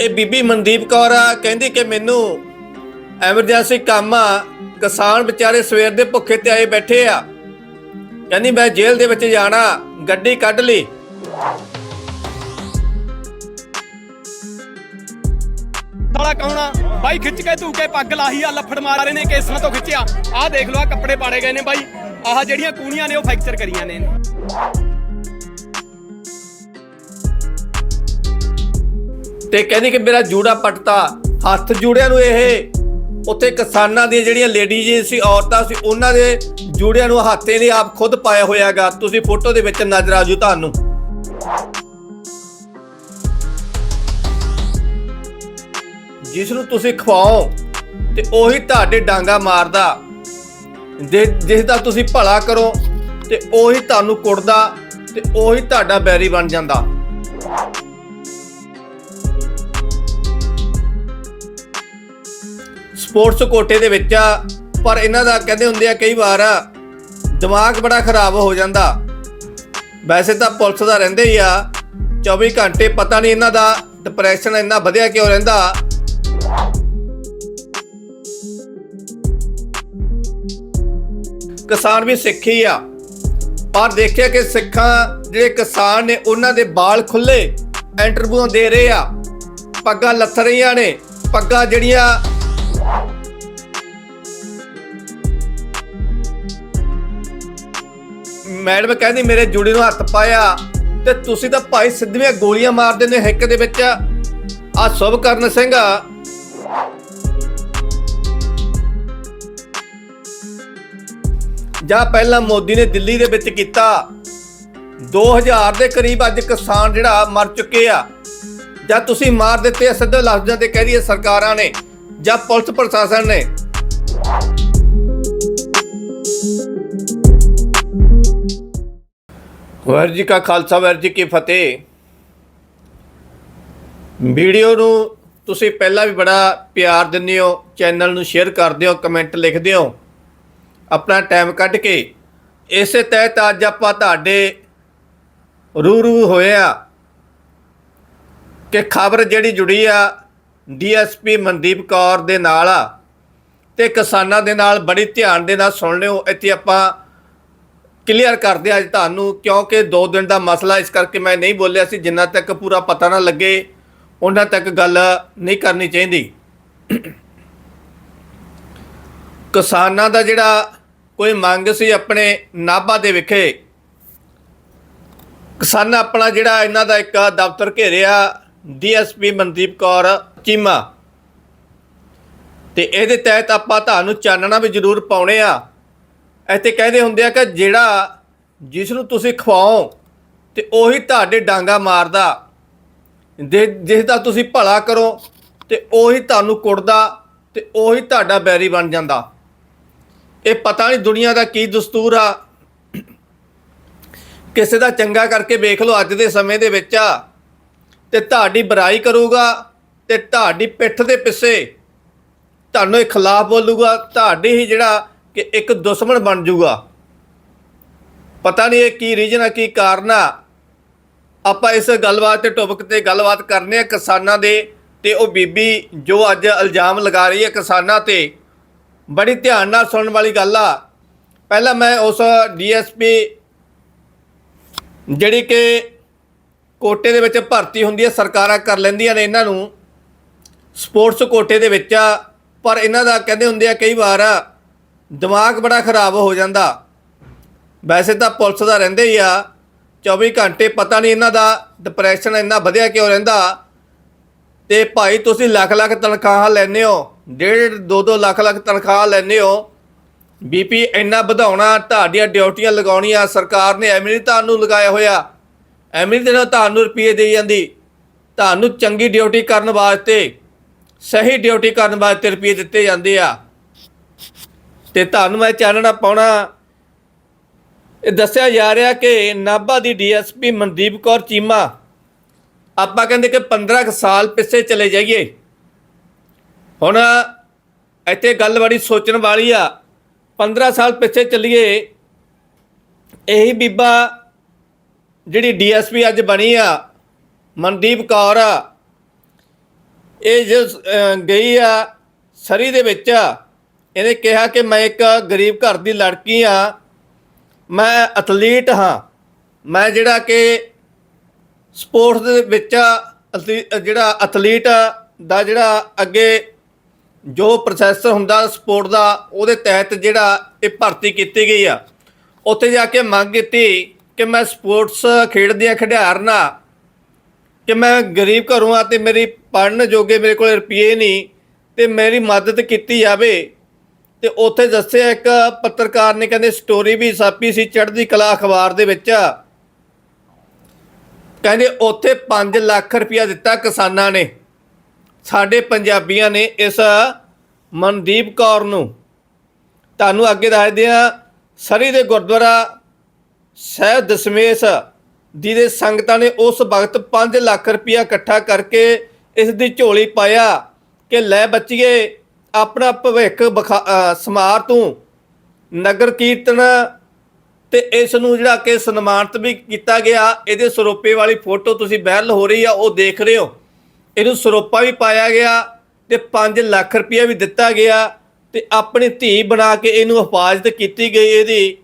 ਇਹ ਬੀਬੀ ਮਨਦੀਪ ਕੌਰ ਆ, ਕਹਿੰਦੀ ਕਿ ਮੈਨੂੰ ਐਮਰਜੈਂਸੀ ਕੰਮ ਆ, ਕਿਸਾਨ ਵਿਚਾਰੇ ਸਵੇਰ ਦੇ ਭੁੱਖੇ ਤੇ ਆਏ ਬੈਠੇ ਆ। ਕਹਿੰਦੀ ਮੈਂ ਜੇਲ੍ਹ ਦੇ ਵਿੱਚ ਜਾਣਾ, ਗੱਡੀ ਕੱਢ ਲਈ। ਸਾਲਾ ਕੌਣ ਆ? ਬਾਈ ਖਿੱਚ ਕੇ ਧੂ ਕੇ ਪੱਗ ਲਾਹੀ ਆ, ਲੱਫੜ ਮਾਰ ਰਹੇ ਨੇ, ਕੇਸਾਂ ਤੋਂ ਖਿੱਚਿਆ। ਆਹ ਦੇਖ ਲਓ ਆ ਕੱਪੜੇ ਪਾੜੇ ਗਏ ਨੇ ਬਾਈ। ਆਹ ਜਿਹੜੀਆਂ ਕੂਣੀਆਂ ਨੇ, ਉਹ ਫ੍ਰੈਕਚਰ ਕਰੀਆਂ ਨੇ। ਤੇ ਕਹਿੰਦੀ ਕਿ ਮੇਰਾ ਜੂੜਾ ਪਟਤਾ। ਹੱਥ ਜੂੜਿਆਂ ਨੂੰ ਇਹ, ਉੱਥੇ ਕਿਸਾਨਾਂ ਦੀਆਂ ਜਿਹੜੀਆਂ ਲੇਡੀਜ਼ ਸੀ, ਔਰਤਾਂ ਸੀ, ਉਹਨਾਂ ਦੇ ਜੂੜਿਆਂ ਨੂੰ ਹੱਥੇ ਨੇ ਆਪ ਖੁਦ ਪਾਇਆ ਹੋਇਆਗਾ। ਤੁਸੀਂ ਫੋਟੋ ਦੇ ਵਿੱਚ ਨਜ਼ਰ ਆਜੂ ਤੁਹਾਨੂੰ। ਜਿਸ ਨੂੰ ਤੁਸੀਂ ਖਵਾਓ ਤੇ ਉਹੀ ਤੁਹਾਡੇ ਡਾਂਗਾ ਮਾਰਦਾ। ਜੇ, ਜਿਸ ਦਾ ਤੁਸੀਂ ਭਲਾ ਕਰੋ ਤੇ ਉਹੀ ਤੁਹਾਨੂੰ ਕੁੱਟਦਾ ਤੇ ਉਹੀ ਤੁਹਾਡਾ ਬੈਰੀ ਬਣ ਜਾਂਦਾ। ਸਪੋਰਟਸ ਕੋਟੇ ਦੇ ਵਿੱਚ ਆ, ਪਰ ਇਹਨਾਂ ਦਾ ਕਹਿੰਦੇ ਹੁੰਦੇ ਆ ਕਈ ਵਾਰ ਦਿਮਾਗ ਬੜਾ ਖਰਾਬ ਹੋ ਜਾਂਦਾ। ਵੈਸੇ ਤਾਂ ਪੁਲਿਸ ਦਾ ਰਹਿੰਦੇ ਹੀ ਆ 24 ਘੰਟੇ ਪਤਾ ਨਹੀਂ ਇਹਨਾਂ ਦਾ ਡਿਪਰੈਸ਼ਨ ਇੰਨਾ ਵਧਿਆ ਕਿਉਂ ਰਹਿੰਦਾ। ਕਿਸਾਨ ਵੀ ਸਿੱਖ ਹੀ ਆ। ਪਰ ਦੇਖਿਆ ਕਿ ਸਿੱਖਾਂ ਜਿਹੜੇ ਕਿਸਾਨ ਨੇ, ਉਹਨਾਂ ਦੇ ਬਾਲ ਖੁੱਲੇ ਇੰਟਰਵਿਊ ਦੇ ਰਹੇ ਆ। ਪੱਗਾਂ ਲੱਥ ਰਹੀਆਂ ਨੇ, ਪੱਗਾਂ ਜਿਹੜੀਆਂ ਮੈਡਮ ਕਹਿੰਦੀ ਮੇਰੇ ਜੁੜੇ ਨੂੰ ਹੱਥ ਪਾਇਆ ਤੇ ਤੁਸੀਂ ਤਾਂ ਭਾਈ ਸਿੱਧੀਆਂ ਗੋਲੀਆਂ ਮਾਰਦੇ ਨੇ ਹਿੱਕ ਦੇ ਵਿੱਚ। ਆ ਸੁਭ ਸਿੰਘ ਜਾਂ ਪਹਿਲਾਂ ਮੋਦੀ ਨੇ ਦਿੱਲੀ ਦੇ ਵਿੱਚ ਕੀਤਾ। 2000 ਦੇ ਕਰੀਬ ਅੱਜ ਕਿਸਾਨ ਜਿਹੜਾ ਮਰ ਚੁੱਕੇ ਆ। ਜਾਂ ਤੁਸੀਂ ਮਾਰ ਦਿੱਤੇ ਸਿੱਧੇ ਲਫ਼ਜ਼ਾਂ ਤੇ ਕਹਿ ਦਈਏ ਸਰਕਾਰਾਂ ਨੇ ਜਾਂ ਪੁਲਿਸ ਪ੍ਰਸ਼ਾਸਨ ਨੇ। ਵਾਹਿਗੁਰੂ ਜੀ ਕਾ ਖਾਲਸਾ ਵਾਹਿਗੁਰੂ ਜੀ ਕੀ ਫਤਿਹ। ਵੀਡੀਓ ਨੂੰ ਤੁਸੀਂ ਪਹਿਲਾਂ ਵੀ ਬੜਾ ਪਿਆਰ ਦਿੰਦੇ ਹੋ, ਚੈਨਲ ਨੂੰ ਸ਼ੇਅਰ ਕਰਦੇ ਹੋ, ਕਮੈਂਟ ਲਿਖਦੇ ਹੋ। ਆਪਣਾ ਟਾਈਮ ਕੱਢ ਕੇ, ਇਸੇ ਤਹਿਤ ਅੱਜ ਆਪਾਂ ਤੁਹਾਡੇ ਰੂ ਰੂ ਹੋਏ ਆ ਕਿ ਖਬਰ ਜਿਹੜੀ ਜੁੜੀ ਆ ਡੀਐਸਪੀ ਮਨਦੀਪ ਕੌਰ ਦੇ ਨਾਲ ਆ, ਤੇ ਕਿਸਾਨਾਂ ਦੇ ਨਾਲ ਬੜੀ ਧਿਆਨ ਦੇ ਨਾਲ ਸੁਣ ਲਿਓ। ਇੱਥੇ ਆਪਾਂ ਕਲੀਅਰ ਕਰਦੇ ਹਾਂ ਅੱਜ ਤੁਹਾਨੂੰ, ਕਿਉਂਕਿ 2 ਦਿਨ ਦਾ ਮਸਲਾ ਇਸ ਕਰਕੇ ਮੈਂ ਨਹੀਂ ਬੋਲਿਆ ਸੀ, ਜਿੰਨਾ ਤੱਕ ਪੂਰਾ ਪਤਾ ਨਾ ਲੱਗੇ, ਉਹਨਾਂ ਤੱਕ ਗੱਲ ਨਹੀਂ ਕਰਨੀ ਚਾਹੀਦੀ। ਕਿਸਾਨਾਂ ਦਾ ਜਿਹੜਾ ਕੋਈ ਮੰਗ ਸੀ ਆਪਣੇ ਨਾਭਾ ਦੇ ਵਿਖੇ, ਕਿਸਾਨ ਆਪਣਾ ਜਿਹੜਾ ਇਹਨਾਂ ਦਾ ਇੱਕ ਦਫ਼ਤਰ ਘੇਰਿਆ, ਡੀਐਸਪੀ ਮਨਦੀਪ ਕੌਰ ਚੀਮਾ। ਤੇ ਇਹਦੇ ਤਹਿਤ ਆਪਾਂ ਤੁਹਾਨੂੰ ਚਾਨਣਾ ਵੀ ਜ਼ਰੂਰ ਪਾਉਣੇ ਆ। ਇੱਥੇ ਕਹਿੰਦੇ ਹੁੰਦੇ ਆ ਕਿ ਜਿਹੜਾ ਜਿਸ ਨੂੰ ਤੁਸੀਂ ਖਵਾਓ ਤੇ ਉਹੀ ਤੁਹਾਡੇ ਡਾਂਗਾ ਮਾਰਦਾ। ਜਿਸ ਦਾ ਤੁਸੀਂ ਭਲਾ ਕਰੋ ਤੇ ਉਹੀ ਤੁਹਾਨੂੰ ਕੁੱਟਦਾ ਤੇ ਉਹੀ ਤੁਹਾਡਾ ਬੈਰੀ ਬਣ ਜਾਂਦਾ। ਇਹ ਪਤਾ ਨਹੀਂ ਦੁਨੀਆ ਦਾ ਕੀ ਦਸਤੂਰ ਆ। ਕਿਸੇ ਦਾ ਚੰਗਾ ਕਰਕੇ ਵੇਖ ਲਓ ਅੱਜ ਦੇ ਸਮੇਂ ਦੇ ਵਿੱਚ ਆ। ਤੇ ਤੁਹਾਡੀ ਬੁਰਾਈ ਕਰੂਗਾ ਤੇ ਤੁਹਾਡੀ ਪਿੱਠ ਦੇ ਪਿੱਛੇ ਤੁਹਾਨੂੰ ਇਹ ਖਿਲਾਫ ਬੋਲੂਗਾ। ਤੁਹਾਡੇ ਹੀ ਜਿਹੜਾ ਕਿ ਇੱਕ ਦੁਸ਼ਮਣ ਬਣ ਜਾਊਗਾ ਪਤਾ ਨਹੀਂ ਇਹ ਕੀ ਰੀਜਨ ਆ, ਕੀ ਕਾਰਨ ਆ। ਆਪਾਂ ਇਸ ਗੱਲਬਾਤ ਤੇ ਟੌਪਿਕ ਤੇ ਗੱਲਬਾਤ ਕਰਨੇ ਆ ਕਿਸਾਨਾਂ ਦੇ ਤੇ ਉਹ ਬੀਬੀ ਜੋ ਅੱਜ ਇਲਜ਼ਾਮ ਲਗਾ ਰਹੀ ਹੈ ਕਿਸਾਨਾਂ ਤੇ, ਬੜੀ ਧਿਆਨ ਨਾਲ ਸੁਣਨ ਵਾਲੀ ਗੱਲ ਆ। ਪਹਿਲਾਂ ਮੈਂ ਉਸ ਡੀਐਸਪੀ ਜਿਹੜੀ ਕਿ ਕੋਟੇ ਦੇ ਵਿੱਚ ਭਰਤੀ ਹੁੰਦੀ ਹੈ, ਸਰਕਾਰਾਂ ਕਰ ਲੈਂਦੀਆਂ ਨੇ ਇਹਨਾਂ ਨੂੰ। ਸਪੋਰਟਸ ਕੋਟੇ ਦੇ ਵਿੱਚ ਪਰ ਇਹਨਾਂ ਦਾ ਕਹਿੰਦੇ ਹੁੰਦੇ ਆ ਕਈ ਵਾਰ ਦਿਮਾਗ ਬੜਾ ਖਰਾਬ ਹੋ ਜਾਂਦਾ। ਵੈਸੇ ਤਾਂ ਪੁਲਿਸ ਦਾ ਰਹਿੰਦੇ ਹੀ ਆ। 24 ਘੰਟੇ ਪਤਾ ਨਹੀਂ ਇਹਨਾਂ ਦਾ ਡਿਪਰੈਸ਼ਨ ਇੰਨਾ ਵਧਿਆ ਕਿਉਂ ਰਹਿੰਦਾ। ਤੇ ਭਾਈ ਤੁਸੀਂ ਲੱਖ ਲੱਖ ਤਨਖਾਹਾਂ ਲੈਂਦੇ ਹੋ। ਡੇਢ, ਦੋ ਦੋ ਲੱਖ ਲੱਖ ਤਨਖਾਹ ਲੈਂਦੇ ਹੋ। ਬੀਪੀ ਇੰਨਾ ਵਧਾਉਣਾ, ਤੁਹਾਡੀਆਂ ਡਿਊਟੀਆਂ ਲਗਾਉਣੀਆਂ, ਸਰਕਾਰ ਨੇ ਐਵੇਂ ਨਹੀਂ ਤੁਹਾਨੂੰ ਲਗਾਇਆ ਹੋਇਆ। ਐਵੇਂ ਨਹੀਂ ਤੁਹਾਨੂੰ ਰੁਪਏ ਦੇਈ ਜਾਂਦੀ। ਤੁਹਾਨੂੰ ਚੰਗੀ ਡਿਊਟੀ ਕਰਨ ਵਾਸਤੇ, ਸਹੀ ਡਿਊਟੀ ਕਰਨ ਵਾਸਤੇ ਰੁਪਏ ਦਿੱਤੇ ਜਾਂਦੇ ਆ। ਤੇ ਤੁਹਾਨੂੰ ਮੈਂ ਚਾਨਣਾ ਪਾਉਣਾ। ਇਹ ਦੱਸਿਆ ਜਾ ਰਿਹਾ ਕਿ ਨਾਭਾ ਦੀ ਡੀਐਸਪੀ ਮਨਦੀਪ ਕੌਰ ਚੀਮਾ, ਆਪਾਂ ਕਹਿੰਦੇ ਕਿ 15 ਕੁ ਸਾਲ ਪਿੱਛੇ ਚਲੇ ਜਾਈਏ। ਹੁਣ ਇੱਥੇ ਗੱਲ ਬੜੀ ਸੋਚਣ ਵਾਲੀ ਆ 15 ਸਾਲ ਪਿੱਛੇ ਚੱਲੀਏ, ਇਹੀ ਬੀਬਾ ਜਿਹੜੀ ਡੀਐਸਪੀ ਅੱਜ ਬਣੀ ਆ, ਮਨਦੀਪ ਕੌਰ ਆ। ਇਹ ਜੋ ਗਈ ਆ ਸਰੀ ਦੇ ਵਿੱਚ ਇਹਨੇ ਕਿਹਾ ਕਿ ਮੈਂ ਇੱਕ ਗਰੀਬ ਘਰ ਦੀ ਲੜਕੀ ਆ ਮੈਂ ਐਥਲੀਟ ਹਾਂ। ਮੈਂ ਜਿਹੜਾ ਕਿ ਸਪੋਰਟਸ ਦੇ ਵਿੱਚ ਅਥਲੀ- ਜਿਹੜਾ ਐਥਲੀਟ ਦਾ ਜਿਹੜਾ ਅੱਗੇ ਜੋ ਪ੍ਰੋਸੈਸ ਹੁੰਦਾ ਸਪੋਰਟ ਦਾ, ਉਹਦੇ ਤਹਿਤ ਜਿਹੜਾ ਇਹ ਭਰਤੀ ਕੀਤੀ ਗਈ ਆ। ਉੱਥੇ ਜਾ ਕੇ ਮੰਗ ਕੀਤੀ ਕਿ ਮੈਂ ਸਪੋਰਟਸ ਖੇਡਦੀਆਂ ਖਿਡਾਰਨਾ, ਕਿ ਮੈਂ ਗਰੀਬ ਘਰੋਂ ਆ ਤੇ ਮੇਰੀ ਪੜਨ ਜੋਗੇ ਮੇਰੇ ਕੋਲ ਰੁਪਏ ਨਹੀਂ, ਤੇ ਮੇਰੀ ਮਦਦ ਕੀਤੀ ਜਾਵੇ। ਤੇ ਉੱਥੇ ਦੱਸਿਆ ਇੱਕ ਪੱਤਰਕਾਰ ਨੇ ਕਹਿੰਦੇ ਸਟੋਰੀ ਵੀ ਛਾਪੀ ਸੀ ਚੜ੍ਹਦੀ ਕਲਾ ਅਖਬਾਰ ਦੇ ਵਿੱਚ। ਕਹਿੰਦੇ ਉੱਥੇ 5 ਲੱਖ ਰੁਪਇਆ ਦਿੱਤਾ ਕਿਸਾਨਾਂ ਨੇ। ਸਾਡੇ ਪੰਜਾਬੀਆਂ ਨੇ ਇਸ ਮਨਦੀਪ ਕੌਰ ਨੂੰ। ਤੁਹਾਨੂੰ ਅੱਗੇ ਦੱਸਦੇ ਆ ਸਰੀ ਦੇ ਗੁਰਦੁਆਰਾ ਸਹਿਬ ਦਸ਼ਮੇਸ਼ ਦੀ ਦੇ ਸੰਗਤਾਂ ਨੇ ਉਸ ਵਕਤ 5 ਲੱਖ ਰੁਪਇਆ ਇਕੱਠਾ ਕਰਕੇ ਇਸ ਦੀ ਝੋਲੀ ਪਾਇਆ ਕਿ ਲੈ ਬੱਚੀਏ ਆਪਣਾ ਭਵਿੱਖ ਵਿਖਾ- ਅ, ਸਮਾਰ ਤੂੰ। ਨਗਰ ਕੀਰਤਨ ਤੇ ਇਸ ਨੂੰ ਜਿਹੜਾ ਕਿ ਸਨਮਾਨਿਤ ਵੀ ਕੀਤਾ ਗਿਆ ਇਹਦੇ ਸਰੋਪੇ ਵਾਲੀ ਫੋਟੋ ਤੁਸੀਂ ਵਾਇਰਲ ਹੋ ਰਹੀ ਆ ਉਹ ਦੇਖ ਰਹੇ ਹੋ। ਇਹਨੂੰ ਸਰੋਪਾ ਵੀ ਪਾਇਆ ਗਿਆ ਤੇ 5 ਲੱਖ ਰੁਪਇਆ ਵੀ ਦਿੱਤਾ ਗਿਆ ਤੇ ਆਪਣੀ ਧੀ ਬਣਾ ਕੇ ਇਹਨੂੰ ਹਿਫਾਜ਼ਤ ਕੀਤੀ ਗਈ ਇਹਦੀ।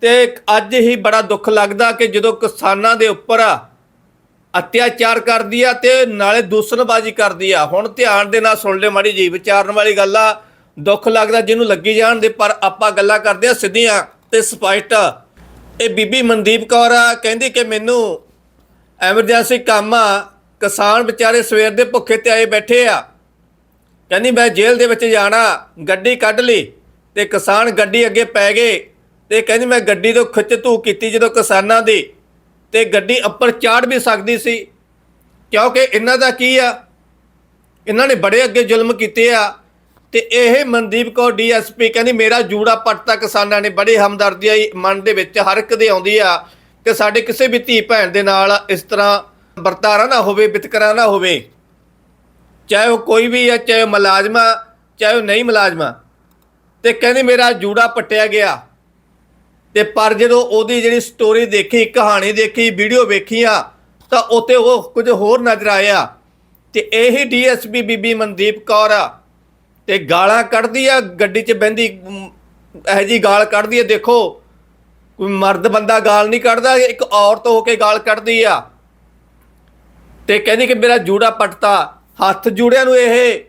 ਤੇ ਅੱਜ ਹੀ ਬੜਾ ਦੁੱਖ ਲੱਗਦਾ ਕਿ ਜਦੋਂ ਕਿਸਾਨਾਂ ਦੇ ਉੱਪਰ ਅਤਿਆਚਾਰ ਕਰਦੀ ਆ ਤੇ ਨਾਲੇ ਦੂਸਣਬਾਜ਼ੀ ਕਰਦੀ ਆ। ਹੁਣ ਧਿਆਨ ਦੇ ਨਾਲ ਸੁਣ ਲੈ ਮਾੜੀ ਜੀ ਵਿਚਾਰਨ ਵਾਲੀ ਗੱਲ ਆ। ਦੁੱਖ ਲੱਗਦਾ ਜਿਹਨੂੰ ਲੱਗੀ ਜਾਣ ਦੇ, ਪਰ ਆਪਾਂ ਗੱਲਾਂ ਕਰਦੇ ਆ ਸਿੱਧੀਆਂ ਤੇ ਸਪਸ਼ਟ। ਇਹ ਬੀਬੀ ਮਨਦੀਪ ਕੌਰ ਆ, ਕਹਿੰਦੀ ਕਿ ਮੈਨੂੰ ਐਮਰਜੈਂਸੀ ਕੰਮ ਆ, ਕਿਸਾਨ ਵਿਚਾਰੇ ਸਵੇਰ ਦੇ ਭੁੱਖੇ ਤੇ ਆਏ ਬੈਠੇ ਆ। ਕਹਿੰਦੀ ਮੈਂ ਜੇਲ੍ਹ ਦੇ ਵਿੱਚ ਜਾਣਾ, ਗੱਡੀ ਕੱਢ ਲਈ ਤੇ ਕਿਸਾਨ ਗੱਡੀ ਅੱਗੇ ਪੈ ਗਏ ਤੇ ਕਹਿੰਦੀ ਮੈਂ ਗੱਡੀ ਤੋਂ ਖਿੱਚ ਧੂ ਕੀਤੀ ਜਦੋਂ ਕਿਸਾਨਾਂ ਦੀ ਤੇ ਗੱਡੀ ਉੱਪਰ ਚਾੜ ਵੀ ਸਕਦੀ ਸੀ। ਕਿਉਂਕਿ ਇਹਨਾਂ ਦਾ ਕੀ ਆ? ਇਹਨਾਂ ਨੇ ਬੜੇ ਅੱਗੇ ਜ਼ੁਲਮ ਕੀਤੇ ਆ। ਤੇ ਇਹ ਮਨਦੀਪ ਕੌਰ ਡੀਐਸਪੀ ਕਹਿੰਦੀ, ਮੇਰਾ ਜੂੜਾ ਪੱਟਤਾ ਕਿਸਾਨਾਂ ਨੇ। ਬੜੇ ਹਮਦਰਦੀ ਆਈ, ਮਨ ਦੇ ਵਿੱਚ ਹਰ ਇੱਕ ਦੇ ਆਉਂਦੀ ਆ। ਕਿ ਸਾਡੇ ਕਿਸੇ ਵੀ ਧੀ ਭੈਣ ਦੇ ਨਾਲ ਇਸ ਤਰ੍ਹਾਂ ਵਰਤਾਰਾ ਨਾ ਹੋਵੇ, ਵਿਤਕਰਾ ਨਾ ਹੋਵੇ। ਚਾਹੇ ਉਹ ਕੋਈ ਵੀ ਆ, ਚਾਹੇ ਉਹ ਮੁਲਾਜ਼ਮਾ ਚਾਹੇ ਉਹ ਨਹੀਂ ਮੁਲਾਜ਼ਮਾ ਤੇ ਕਹਿੰਦੀ, ਮੇਰਾ ਜੂੜਾ ਪੱਟਿਆ ਗਿਆ। ਤੇ ਪਰ ਜਦੋਂ ਉਹਦੀ ਜਿਹੜੀ ਸਟੋਰੀ ਦੇਖੀ, ਕਹਾਣੀ ਦੇਖੀ ਵੀਡੀਓ ਵੇਖੀ ਆ, ਤਾਂ ਉੱਤੇ ਉਹ ਕੁਝ ਹੋਰ ਨਜ਼ਰ ਆਇਆ ਤੇ ਇਹੀ ਡੀਐਸਪੀ ਬੀਬੀ ਮਨਦੀਪ ਕੌਰ ਆ। ਤੇ ਗਾਲਾਂ ਕੱਢਦੀ ਆ, ਗੱਡੀ 'ਚ ਬਹਿੰਦੀ ਇਹ ਜੀ ਗਾਲ ਕੱਢਦੀ ਆ, ਦੇਖੋ, ਕੋਈ ਮਰਦ ਬੰਦਾ ਗਾਲ ਨਹੀਂ ਕੱਢਦਾ, ਇੱਕ ਔਰਤ ਹੋ ਕੇ ਗਾਲ ਕੱਢਦੀ ਆ। ਤੇ ਕਹਿੰਦੀ ਕਿ ਮੇਰਾ ਜੂੜਾ ਪਟਤਾ, ਹੱਥ ਜੂੜਿਆਂ ਨੂੰ ਇਹ,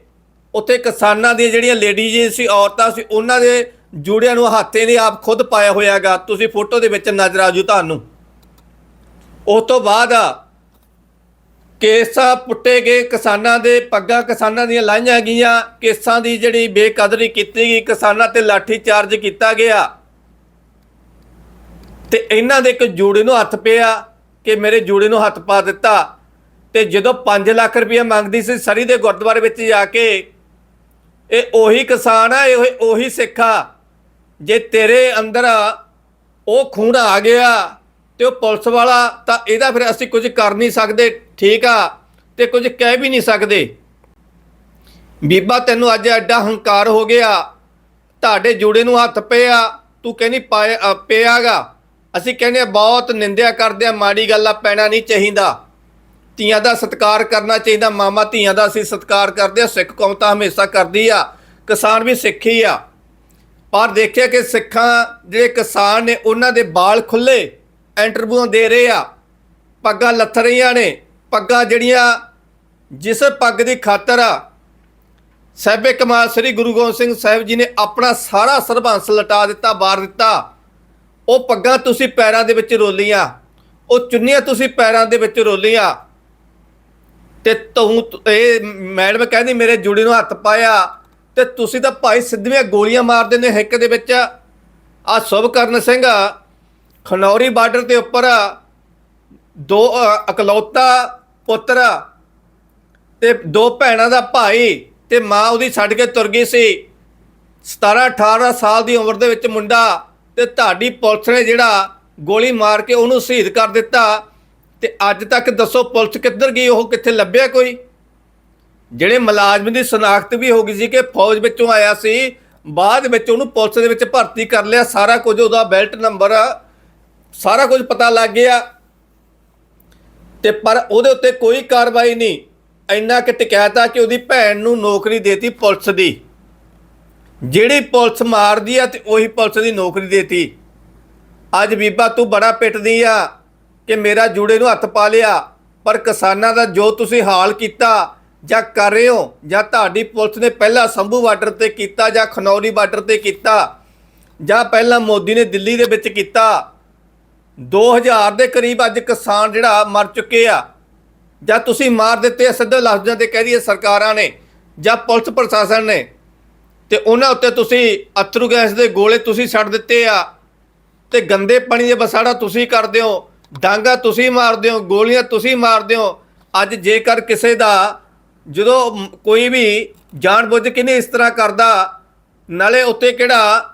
ਉੱਥੇ ਕਿਸਾਨਾਂ ਦੀਆਂ ਜਿਹੜੀਆਂ ਲੇਡੀਜ਼ ਸੀ, ਔਰਤਾਂ ਸੀ, ਉਹਨਾਂ ਦੇ ਜੂੜਿਆਂ ਨੂੰ ਹੱਥੇ ਨੇ ਆਪ ਖੁਦ ਪਾਇਆ ਹੋਇਆਗਾ। ਤੁਸੀਂ ਫੋਟੋ ਦੇ ਵਿੱਚ ਨਜ਼ਰ ਆਜੂ ਤੁਹਾਨੂੰ। ਉਸ ਤੋਂ ਬਾਅਦ ਕੇਸਾਂ ਪੁੱਟੇ ਗਏ ਕਿਸਾਨਾਂ ਦੇ, ਪੱਗਾਂ ਕਿਸਾਨਾਂ ਦੀਆਂ ਲਾਈਆਂ ਗਈਆਂ। ਕੇਸਾਂ ਦੀ ਜਿਹੜੀ ਬੇਕਦਰੀ ਕੀਤੀ ਗਈ, ਕਿਸਾਨਾਂ ਤੇ ਲਾਠੀ ਚਾਰਜ ਕੀਤਾ ਗਿਆ। ਤੇ ਇਹਨਾਂ ਦੇ ਇੱਕ ਜੂੜੇ ਨੂੰ ਹੱਥ ਪਿਆ ਕਿ ਮੇਰੇ ਜੂੜੇ ਨੂੰ ਹੱਥ ਪਾ ਦਿੱਤਾ। ਤੇ ਜਦੋਂ 5 ਲੱਖ ਰੁਪਏ ਮੰਗਦੀ ਸੀ ਸਰੀ ਦੇ ਗੁਰਦੁਆਰੇ ਵਿੱਚ ਜਾ ਕੇ, ਇਹ ਉਹੀ ਕਿਸਾਨ ਆ, ਇਹ ਉਹੀ ਸਿੱਖ ਆ। ਜੇ ਤੇਰੇ ਅੰਦਰ ਉਹ ਖੂਨ ਆ ਗਿਆ ਤੇ ਉਹ ਪੁਲਿਸ ਵਾਲਾ ਤਾਂ ਇਹਦਾ ਫਿਰ ਅਸੀਂ ਕੁਝ ਕਰ ਨਹੀਂ ਸਕਦੇ ਠੀਕ ਆ? ਤੇ ਕੁਝ ਕਹਿ ਵੀ ਨਹੀਂ ਸਕਦੇ। ਬੀਬਾ ਤੈਨੂੰ ਅੱਜ ਐਡਾ ਹੰਕਾਰ ਹੋ ਗਿਆ। ਤੁਹਾਡੇ ਜੂੜੇ ਨੂੰ ਹੱਥ ਪਿਆ ਤੂੰ ਕਹਿੰਦੀ ਪਾਏ- ਅ, ਪਿਆਗਾ। ਅਸੀਂ ਕਹਿੰਦੇ ਬਹੁਤ ਨਿੰਦਿਆ ਕਰਦੇ ਆ ਮਾੜੀ ਗੱਲ ਆ ਪੈਣਾ ਨਹੀਂ ਚਾਹੀਦਾ। ਧੀਆਂ ਦਾ ਸਤਿਕਾਰ ਕਰਨਾ ਚਾਹੀਦਾ ਮਾਮਾ ਧੀਆਂ ਦਾ ਅਸੀਂ ਸਤਿਕਾਰ ਕਰਦੇ ਆ ਸਿੱਖ ਕੌਮ ਤਾਂ ਹਮੇਸ਼ਾ ਕਰਦੀ ਆ। ਕਿਸਾਨ ਵੀ ਸਿੱਖ ਹੀ ਆ। ਪਰ ਦੇਖਿਆ ਕਿ ਸਿੱਖਾਂ ਜਿਹੜੇ ਕਿਸਾਨ ਨੇ, ਉਹਨਾਂ ਦੇ ਬਾਲ ਖੁੱਲੇ ਇੰਟਰਵਿਊਆਂ ਦੇ ਰਹੇ ਆ। ਪੱਗਾਂ ਲੱਥ ਰਹੀਆਂ ਨੇ। ਪੱਗਾਂ ਜਿਹੜੀਆਂ ਜਿਸ ਪੱਗ ਦੀ ਖਾਤਰ ਸਾਹਿਬੇ ਕਮਾਲ ਸ੍ਰੀ ਗੁਰੂ ਗੋਬਿੰਦ ਸਿੰਘ ਸਾਹਿਬ ਜੀ ਨੇ ਆਪਣਾ ਸਾਰਾ ਸਰਬੰਸ ਲਟਾ ਦਿੱਤਾ ਬਾਰ ਦਿੱਤਾ। ਉਹ ਪੱਗਾਂ ਤੁਸੀਂ ਪੈਰਾਂ ਦੇ ਵਿੱਚ ਰੋਲੀਆਂ, ਉਹ ਚੁੰਨੀਆਂ ਤੁਸੀਂ ਪੈਰਾਂ ਦੇ ਵਿੱਚ ਰੋਲੀਆਂ। ਤੇ ਤੂੰ, ਇਹ ਮੈਡਮ ਕਹਿੰਦੀ, ਮੇਰੇ ਜੁੜੇ ਨੂੰ ਹੱਥ ਪਾਇਆ। ਤੇ ਤੁਸੀਂ ਤਾਂ ਭਾਈ ਸਿੱਧਵੀਆਂ ਗੋਲੀਆਂ ਮਾਰਦੇ ਨੇ ਹਿੱਕ ਦੇ ਵਿੱਚ। ਆ ਸੁਭਕਰਨ ਸਿੰਘ ਖਨੌਰੀ ਬਾਰਡਰ ਦੇ ਉੱਪਰ ਦੋ ਅ, ਇਕਲੌਤਾ ਪੁੱਤਰ ਤੇ ਦੋ ਭੈਣਾਂ ਦਾ ਭਾਈ ਤੇ ਮਾਂ ਉਹਦੀ ਛੱਡ ਕੇ ਤੁਰ ਗਈ ਸੀ। 17 18 ਸਾਲ ਦੀ ਉਮਰ ਦੇ ਵਿੱਚ ਮੁੰਡਾ ਤੇ ਤੁਹਾਡੀ ਪੁਲਿਸ ਨੇ ਜਿਹੜਾ ਗੋਲੀ ਮਾਰ ਕੇ ਉਹਨੂੰ ਸ਼ਹੀਦ ਕਰ ਦਿੱਤਾ। ਤੇ ਅੱਜ ਤੱਕ ਦੱਸੋ ਪੁਲਿਸ ਕਿੱਧਰ ਗਈ ਉਹ ਕਿੱਥੇ ਲੱਭਿਆ ਕੋਈ? ਜਿਹੜੇ ਮੁਲਾਜ਼ਮ ਦੀ ਸ਼ਨਾਖਤ ਵੀ ਹੋ ਗਈ ਸੀ ਕਿ ਫੌਜ ਵਿੱਚੋਂ ਆਇਆ ਸੀ, ਬਾਅਦ ਵਿੱਚ ਉਹਨੂੰ ਪੁਲਿਸ ਦੇ ਵਿੱਚ ਭਰਤੀ ਕਰ ਲਿਆ, ਸਾਰਾ ਕੁਝ ਉਹਦਾ ਬੈਲਟ ਨੰਬਰ ਸਾਰਾ ਕੁਝ ਪਤਾ ਲੱਗ ਗਿਆ। ਤੇ ਪਰ ਉਹਦੇ ਉੱਤੇ ਕੋਈ ਕਾਰਵਾਈ ਨਹੀਂ, ਇੰਨਾ ਕਿ ਟਿਕਾਇਤਾ ਕਿ ਉਹਦੀ ਭੈਣ ਨੂੰ ਨੌਕਰੀ ਦੇਤੀ ਪੁਲਿਸ ਦੀ। ਜਿਹੜੀ ਪੁਲਿਸ ਮਾਰਦੀ ਆ ਤੇ ਉਹੀ ਪੁਲਿਸ ਦੀ ਨੌਕਰੀ ਦੇਤੀ। ਅੱਜ ਬੀਬਾ ਤੂੰ ਬੜਾ ਪਿੱਟਦੀ ਆ ਕਿ ਮੇਰਾ ਜੂੜੇ ਨੂੰ ਹੱਥ ਪਾ ਲਿਆ, ਪਰ ਕਿਸਾਨਾਂ ਦਾ ਜੋ ਤੁਸੀਂ ਹਾਲ ਕੀਤਾ ਜਾਂ ਕਰ ਰਹੇ ਹੋ, ਜਾਂ ਤੁਹਾਡੀ ਪੁਲਿਸ ਨੇ ਪਹਿਲਾਂ ਸੰਭੂ ਬਾਰਡਰ ਤੇ ਕੀਤਾ ਜਾਂ ਖਨੌਰੀ ਬਾਰਡਰ ਤੇ ਕੀਤਾ, ਜਾਂ ਪਹਿਲਾਂ ਮੋਦੀ ਨੇ ਦਿੱਲੀ ਦੇ ਵਿੱਚ ਕੀਤਾ 2000 ਦੇ ਕਰੀਬ ਅੱਜ ਕਿਸਾਨ ਜਿਹੜਾ ਮਰ ਚੁੱਕੇ ਆ। ਜਾਂ ਤੁਸੀਂ ਮਾਰ ਦਿੱਤੇ ਆ, ਸਿੱਧੇ ਲਫ਼ਜ਼ਾਂ ਤੇ ਕਹਿ ਦਈਏ ਸਰਕਾਰਾਂ ਨੇ, ਜਾਂ ਪੁਲਿਸ ਪ੍ਰਸ਼ਾਸਨ ਨੇ, ਤੇ ਉਹਨਾਂ ਉੱਤੇ ਤੁਸੀਂ ਅਥਰੂ ਗੈਸ ਦੇ ਗੋਲੇ ਤੁਸੀਂ ਛੱਡ ਦਿੱਤੇ ਆ, ਤੇ ਗੰਦੇ ਪਾਣੀ ਦੇ ਬਸਾੜਾ ਤੁਸੀਂ ਕਰਦੇ ਹੋ, ਡਾਂਗਾ ਤੁਸੀਂ ਮਾਰਦੇ ਹੋ, ਗੋਲੀਆਂ ਤੁਸੀਂ ਮਾਰਦੇ ਹੋ, ਅੱਜ ਜੇਕਰ ਕਿਸੇ ਦਾ ਜਦੋਂ ਕੋਈ ਵੀ ਜਾਣਬੁੱਝ ਕੇ ਨਹੀਂ ਇਸ ਤਰ੍ਹਾਂ ਕਰਦਾ, ਨਾਲੇ ਉੱਤੇ ਕਿਹੜਾ,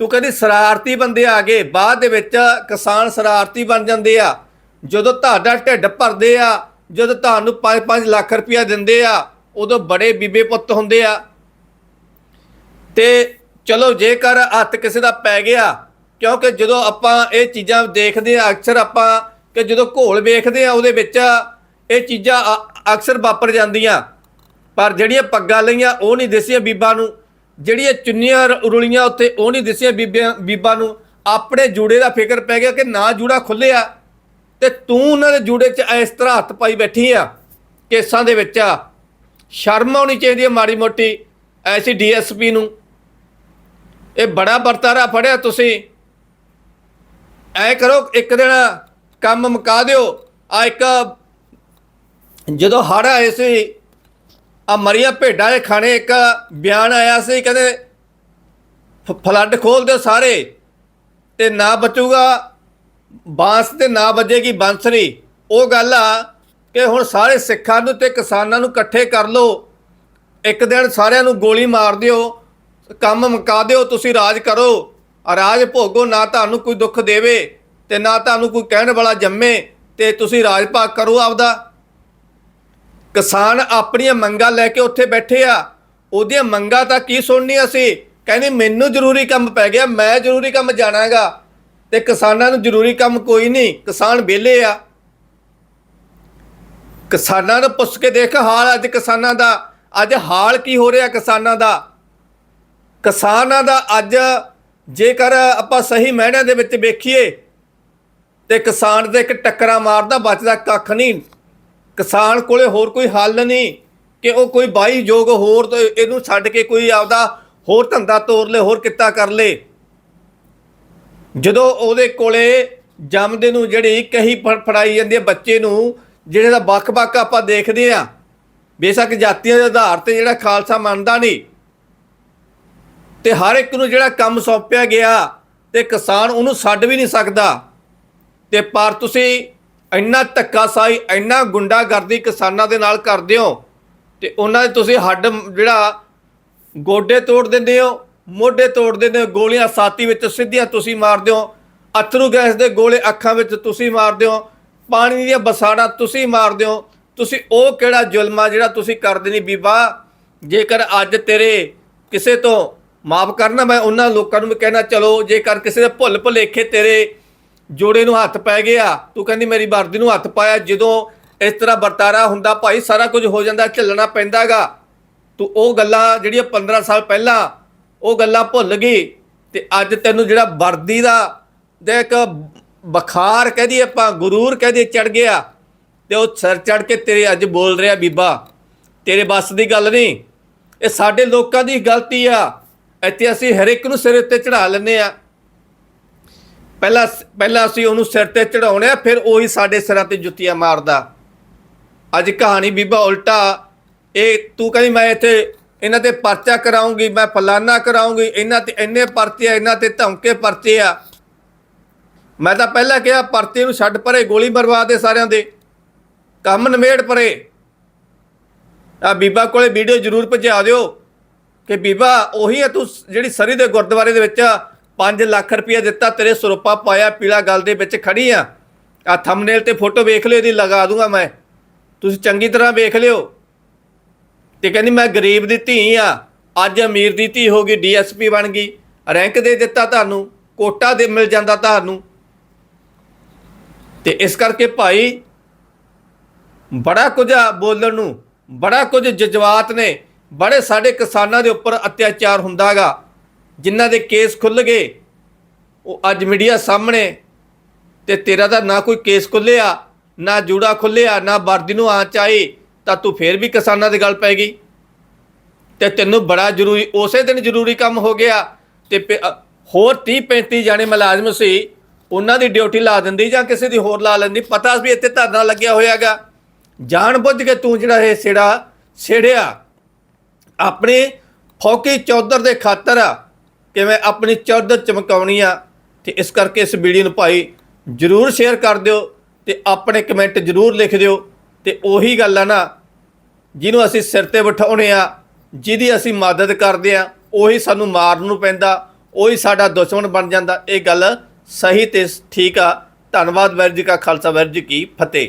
ਤੂੰ ਕਹਿੰਦੀ ਸ਼ਰਾਰਤੀ ਬੰਦੇ ਆ ਗਏ, ਬਾਅਦ ਦੇ ਵਿੱਚ ਕਿਸਾਨ ਸ਼ਰਾਰਤੀ ਬਣ ਜਾਂਦੇ ਆ। ਜਦੋਂ ਤੁਹਾਡਾ ਢਿੱਡ ਭਰਦੇ ਆ, ਜਦੋਂ ਤੁਹਾਨੂੰ 5-5 ਲੱਖ ਰੁਪਇਆ ਦਿੰਦੇ ਆ, ਉਦੋਂ ਬੜੇ ਬੀਬੇ ਪੁੱਤ ਹੁੰਦੇ ਆ। ਤੇ ਚਲੋ ਜੇਕਰ ਹੱਥ ਕਿਸੇ ਦਾ ਪੈ ਗਿਆ, ਕਿਉਂਕਿ ਜਦੋਂ ਆਪਾਂ ਇਹ ਚੀਜ਼ਾਂ ਦੇਖਦੇ ਆ, ਅਕਸਰ ਆਪਾਂ ਕਿ ਜਦੋਂ ਘੋਲ ਵੇਖਦੇ ਆ, ਉਹਦੇ ਵਿੱਚ ਇਹ ਚੀਜ਼ਾਂ ਅਕਸਰ ਵਾਪਰ ਜਾਂਦੀਆਂ। ਪਰ ਜਿਹੜੀਆਂ ਪੱਗਾਂ ਲਈਆਂ, ਉਹ ਨਹੀਂ ਦਿਸੀਆਂ ਬੀਬਾਂ ਨੂੰ। ਜਿਹੜੀਆਂ ਚੁੰਨੀਆਂ ਰ- ਰੁਲੀਆਂ ਉੱਤੇ ਉਹ ਨਹੀਂ ਦਿਸੀਆਂ ਬੀਬੀਆਂ, ਬੀਬਾਂ ਨੂੰ। ਆਪਣੇ ਜੂੜੇ ਦਾ ਫਿਕਰ ਪੈ ਗਿਆ ਕਿ ਨਾ ਜੂੜਾ ਖੁੱਲਿਆ ਤੇ ਤੂੰ ਉਹਨਾਂ ਦੇ ਜੂੜੇ 'ਚ ਇਸ ਤਰ੍ਹਾਂ ਹੱਥ ਪਾਈ ਬੈਠੀ ਆ, ਕੇਸਾਂ ਦੇ ਵਿੱਚ ਆ। ਸ਼ਰਮ ਆਉਣੀ ਚਾਹੀਦੀ ਹੈ ਮਾੜੀ ਮੋਟੀ, ਐਸੀ ਡੀਐਸਪੀ ਨੂੰ। ਇਹ ਬੜਾ ਵਰਤਾਰਾ ਫੜਿਆ ਤੁਸੀਂ। ਐ ਕਰੋ, ਇੱਕ ਦਿਨ ਕੰਮ ਮੁਕਾ ਦਿਓ। ਆ ਇੱਕ ਜਦੋਂ ਹੜ ਆਏ ਸੀ ਆ ਮਰੀਆਂ ਭੇਡਾਂ ਦੇ ਖਾਣੇ ਇੱਕ ਬਿਆਨ ਆਇਆ ਸੀ, ਕਹਿੰਦੇ ਫ- ਫਲੱਡ ਖੋਲ ਦਿਓ ਸਾਰੇ ਤੇ ਨਾ ਬਚੂਗਾ, ਬਾਂਸ ਤੇ ਨਾ ਵੱਜੇਗੀ ਬਾਂਸਰੀ। ਉਹ ਗੱਲ ਆ ਕਿ ਹੁਣ ਸਾਰੇ ਸਿੱਖਾਂ ਨੂੰ ਤੇ ਕਿਸਾਨਾਂ ਨੂੰ ਇਕੱਠੇ ਕਰ ਲਓ, ਇੱਕ ਦਿਨ ਸਾਰਿਆਂ ਨੂੰ ਗੋਲੀ ਮਾਰ ਦਿਓ, ਕੰਮ ਮੁਕਾ ਦਿਓ, ਤੁਸੀਂ ਰਾਜ ਕਰੋ। ਰਾਜ ਭੋਗੋ, ਨਾ ਤੁਹਾਨੂੰ ਕੋਈ ਦੁੱਖ ਦੇਵੇ ਤੇ ਨਾ ਤੁਹਾਨੂੰ ਕੋਈ ਕਹਿਣ ਵਾਲਾ ਜੰਮੇ ਤੇ ਤੁਸੀਂ ਰਾਜ ਭਾਗ ਕਰੋ ਆਪਦਾ। ਕਿਸਾਨ ਆਪਣੀਆਂ ਮੰਗਾਂ ਲੈ ਕੇ ਉੱਥੇ ਬੈਠੇ ਆ। ਉਹਦੀਆਂ ਮੰਗਾਂ ਤਾਂ ਕੀ ਸੁਣਨੀਆਂ ਸੀ? ਕਹਿੰਦੇ, ਮੈਨੂੰ ਜ਼ਰੂਰੀ ਕੰਮ ਪੈ ਗਿਆ, ਮੈਂ ਜ਼ਰੂਰੀ ਕੰਮ ਜਾਣਾਗਾ। ਤੇ ਕਿਸਾਨਾਂ ਨੂੰ ਜ਼ਰੂਰੀ ਕੰਮ ਕੋਈ ਨਹੀਂ, ਕਿਸਾਨ ਵਿਹਲੇ ਆ। ਕਿਸਾਨਾਂ ਨੂੰ ਪੁੱਛ ਕੇ ਦੇਖ ਹਾਲ ਅੱਜ ਕਿਸਾਨਾਂ ਦਾ। ਅੱਜ ਹਾਲ ਕੀ ਹੋ ਰਿਹਾ ਕਿਸਾਨਾਂ ਦਾ? ਕਿਸਾਨਾਂ ਦਾ ਅੱਜ ਜੇਕਰ ਆਪਾਂ ਸਹੀ ਮਾਇਨਿਆਂ ਦੇ ਵਿੱਚ ਵੇਖੀਏ, ਤੇ ਕਿਸਾਨ ਦੇ ਇੱਕ ਟੱਕਰਾ ਮਾਰਦਾ ਬਚਦਾ ਕੱਖ ਨਹੀਂ। ਕਿਸਾਨ ਕੋਲੇ ਹੋਰ ਕੋਈ ਹੱਲ ਨਹੀਂ ਕਿ ਉਹ ਕੋਈ ਬਾਈ ਯੋਗ ਹੋਰ ਇਹਨੂੰ ਛੱਡ ਕੇ ਕੋਈ ਆਪਦਾ ਹੋਰ ਧੰਦਾ ਤੋਰ ਲੇ, ਹੋਰ ਕਿੱਤਾ ਕਰ ਲੇ। ਜਦੋਂ ਉਹਦੇ ਕੋਲੇ ਜੰਮਦੇ ਨੂੰ ਜਿਹੜੀ ਕਹੀ ਫੜਾਈ ਜਾਂਦੀ ਹੈ ਬੱਚੇ ਨੂੰ, ਜਿਹੜੇ ਦਾ ਵੱਖ-ਵੱਖ ਆਪਾਂ ਦੇਖਦੇ ਆ ਬੇਸ਼ੱਕ ਜਾਤੀਆਂ ਦੇ ਆਧਾਰ ਤੇ ਜਿਹੜਾ ਖਾਲਸਾ ਮੰਨਦਾ ਨਹੀਂ, ਤੇ ਹਰ ਇੱਕ ਨੂੰ ਜਿਹੜਾ ਕੰਮ ਸੌਂਪਿਆ ਗਿਆ ਤੇ ਕਿਸਾਨ ਉਹਨੂੰ ਛੱਡ ਵੀ ਨਹੀਂ ਸਕਦਾ। ਤੇ ਪਰ ਤੁਸੀਂ ਇੰਨਾ ਧੱਕਾਸਾਈ ਇੰਨਾ ਗੁੰਡਾਗਰਦੀ ਕਿਸਾਨਾਂ ਦੇ ਨਾਲ ਕਰਦੇ ਹੋ ਤੇ ਉਹਨਾਂ ਦੇ ਤੁਸੀਂ ਹੱਡ ਜਿਹੜਾ ਗੋਡੇ ਤੋੜ ਦਿੰਦੇ ਹੋ, ਮੋਢੇ ਤੋੜ ਦਿੰਦੇ ਹੋ, ਗੋਲੀਆਂ ਸਾਥੀ ਵਿੱਚ ਸਿੱਧੀਆਂ ਤੁਸੀਂ ਮਾਰਦੇ ਹੋ, ਅਥਰੂ ਗੈਸ ਦੇ ਗੋਲੇ ਅੱਖਾਂ ਵਿੱਚ ਤੁਸੀਂ ਮਾਰਦੇ ਹੋ, ਪਾਣੀ ਦੀਆਂ ਬਸਾੜਾ ਤੁਸੀਂ ਮਾਰਦੇ ਹੋ, ਤੁਸੀਂ ਉਹ ਕਿਹੜਾ ਜ਼ੁਲਮ ਆ ਜਿਹੜਾ ਤੁਸੀਂ ਕਰਦੇ ਨਹੀਂ ਬੀਬਾ? ਜੇਕਰ ਅੱਜ ਤੇਰੇ ਕਿਸੇ ਤੋਂ ਮਾਫ ਕਰਨਾ, ਮੈਂ ਉਹਨਾਂ ਲੋਕਾਂ ਨੂੰ ਵੀ ਕਹਿਣਾ, ਚਲੋ ਜੇਕਰ ਕਿਸੇ ਦੇ ਭੁੱਲ ਭੁਲੇਖੇ ਤੇਰੇ ਜੋੜੇ ਨੂੰ ਹੱਥ ਪੈ ਗਿਆ, ਤੂੰ ਕਹਿੰਦੀ ਮੇਰੀ ਵਰਦੀ ਨੂੰ ਹੱਥ ਪਾਇਆ, ਜਦੋਂ ਇਸ ਤਰ੍ਹਾਂ ਵਰਤਾਰਾ ਹੁੰਦਾ ਭਾਈ, ਸਾਰਾ ਕੁਝ ਹੋ ਜਾਂਦਾ, ਝੱਲਣਾ ਪੈਂਦਾਗਾ। ਤੂੰ ਉਹ ਗੱਲਾਂ ਜਿਹੜੀਆਂ 15 ਸਾਲ ਪਹਿਲਾਂ, ਉਹ ਗੱਲਾਂ ਭੁੱਲ ਗਈ, ਤੇ ਅੱਜ ਤੈਨੂੰ ਜਿਹੜਾ ਵਰਦੀ ਦਾ ਦੇ ਇੱਕ ਬਖਾਰ ਕਹਦੀ ਆਪਾਂ, ਗੁਰੂਰ ਕਹਦੀ ਚੜ ਗਿਆ, ਤੇ ਉਹ ਸਿਰ ਚੜ ਕੇ ਤੇਰੇ ਅੱਜ ਬੋਲ ਰਿਹਾ ਬੀਬਾ, ਤੇਰੇ ਬਸ ਦੀ ਗੱਲ ਨਹੀਂ, ਇਹ ਸਾਡੇ ਲੋਕਾਂ ਦੀ ਗਲਤੀ ਆ, ਇੱਥੇ ਅਸੀਂ ਹਰ ਇੱਕ ਨੂੰ ਸਿਰ ਉੱਤੇ ਚੜਾ ਲੈਂਦੇ ਆ। ਪਹਿਲਾਂ ਪਹਿਲਾਂ ਅਸੀਂ ਉਹਨੂੰ ਸਿਰ ਤੇ ਚੜਾਉਣੇ ਆ, ਫਿਰ ਉਹੀ ਸਾਡੇ ਸਿਰਾਂ ਤੇ ਜੁੱਤੀਆਂ ਮਾਰਦਾ। ਅੱਜ ਕਹਾਣੀ ਬੀਬਾ ਉਲਟਾ, ਇਹ ਤੂੰ ਕਹਿੰਦੀ ਮੈਂ ਇੱਥੇ ਇਹਨਾਂ ਤੇ ਪਰਚਾ ਕਰਾਉਂਗੀ, ਮੈਂ ਫਲਾਨਾ ਕਰਾਉਂਗੀ, ਇਹਨਾਂ ਤੇ ਇੰਨੇ ਪਰਚੇ ਆ, ਇਹਨਾਂ ਤੇ ਧਮਕੇ ਪਰਚੇ ਆ। ਮੈਂ ਤਾਂ ਪਹਿਲਾਂ ਕਿਹਾ ਪਰਚੇ ਨੂੰ ਛੱਡ ਪਰੇ, ਗੋਲੀ ਮਰਵਾ ਦੇ ਸਾਰਿਆਂ ਦੇ। ਕੰਮ ਨਿਮੇੜ ਪਰੇ। ਆ ਬੀਬਾ ਕੋਲੇ ਵੀਡੀਓ ਜ਼ਰੂਰ ਭਜਾ ਦਿਓ ਕਿ ਬੀਬਾ ਉਹੀ ਹੈ ਤੂੰ ਜਿਹੜੀ ਸਰੀ ਦੇ ਗੁਰਦੁਆਰੇ ਦੇ ਵਿੱਚ 5 ਲੱਖ ਰੁਪਇਆ ਦਿੱਤਾ, ਤੇਰੇ ਸਰੋਪਾ ਪਾਇਆ, ਪੀਲਾ ਗੱਲ ਦੇ ਵਿੱਚ ਖੜੀ ਆ। ਆ ਥੰਬਨੇਲ ਤੇ ਫੋਟੋ ਵੇਖ ਲਿਓ, ਇਹਦੀ ਲਗਾ ਦੂੰਗਾ ਮੈਂ। ਤੁਸੀਂ ਚੰਗੀ ਤਰ੍ਹਾਂ ਵੇਖ ਲਿਓ। ਤੇ ਕਹਿੰਦੀ, ਮੈਂ ਗਰੀਬ ਦੀ ਧੀ ਆ। ਅੱਜ ਅਮੀਰ ਦੀ ਧੀ ਹੋ ਗਈ, ਡੀਐਸਪੀ ਬਣ ਗਈ। ਰੈਂਕ ਦੇ ਦਿੱਤਾ ਤੁਹਾਨੂੰ, ਕੋਟਾ ਦੇ ਮਿਲ ਜਾਂਦਾ ਤੁਹਾਨੂੰ। ਤੇ ਇਸ ਕਰਕੇ ਭਾਈ, ਬੜਾ ਕੁਝ ਬੋਲਣ ਨੂੰ, ਬੜਾ ਕੁਝ ਜਜ਼ਬਾਤ ਨੇ। ਬੜੇ ਸਾਡੇ ਕਿਸਾਨਾਂ ਦੇ ਉੱਪਰ ਅਤਿਆਚਾਰ ਹੁੰਦਾਗਾ। ਜਿਨ੍ਹਾਂ ਦੇ ਕੇਸ ਖੁੱਲ ਗਏ, ਉਹ ਅੱਜ ਮੀਡੀਆ ਸਾਹਮਣੇ ਤੇ ਤੇਰਾ ਤਾਂ ਨਾ ਕੋਈ ਕੇਸ ਖੁੱਲਿਆ ਨਾ ਜੂੜਾ ਖੁੱਲਿਆ ਨਾ ਵਰਦੀ ਨੂੰ ਆਂਚ ਆਈ, ਤਾਂ ਤੂੰ ਫੇਰ ਵੀ ਕਿਸਾਨਾਂ ਦੇ ਗੱਲ ਪੈ ਗਈ। ਤੇ ਤੈਨੂੰ ਬੜਾ ਜ਼ਰੂਰੀ, ਉਸੇ ਦਿਨ ਜ਼ਰੂਰੀ ਕੰਮ ਹੋ ਗਿਆ, ਤੇ ਪ- ਹੋਰ 30 35 ਜਾਣੇ ਮੁਲਾਜ਼ਮ ਸੀ, ਉਹਨਾਂ ਦੀ ਡਿਊਟੀ ਲਾ ਦਿੰਦੀ ਜਾਂ ਕਿਸੇ ਦੀ ਹੋਰ ਲਾ ਲੈਂਦੀ, ਪਤਾ ਵੀ ਇੱਥੇ ਧਰਨਾ ਲੱਗਿਆ ਹੋਇਆਗਾ। ਜਾਣ ਬੁੱਝ ਕੇ ਤੂੰ ਜਿਹੜਾ ਇਹ ਸਿੜਾ ਛੇੜਿਆ, ਆਪਣੇ ਫੌਕੀ ਚੌਧਰ ਦੇ ਖਾਤਰ ਕਿਵੇਂ ਆਪਣੀ ਚੌਧਰ ਚਮਕਾਉਣੀ ਆ, ਤੇ ਇਸ ਕਰਕੇ ਇਸ ਵੀਡੀਓ ਨੂੰ ਭਾਈ ਜਰੂਰ ਸ਼ੇਅਰ ਕਰ ਦਿਓ ਤੇ ਆਪਣੇ ਕਮੈਂਟ ਜਰੂਰ ਲਿਖ ਦਿਓ। ਤੇ ਉਹੀ ਗੱਲ ਆ ਨਾ, ਜਿਹਨੂੰ ਅਸੀਂ ਸਿਰ ਤੇ ਬਿਠਾਉਣੇ ਆ, ਜਿਹਦੀ ਅਸੀਂ ਮਦਦ ਕਰਦੇ ਆ, ਉਹੀ ਸਾਨੂੰ ਮਾਰਨ ਨੂੰ ਪੈਂਦਾ, ਉਹੀ ਸਾਡਾ ਦੁਸ਼ਮਣ ਬਣ ਜਾਂਦਾ। ਇਹ ਗੱਲ ਸਹੀ ਤੇ ਠੀਕ ਆ। ਧੰਨਵਾਦ ਵੈਰ ਜੀ ਕਾ ਖਾਲਸਾ ਵੈਰ ਜੀ ਕੀ ਫਤਿਹ।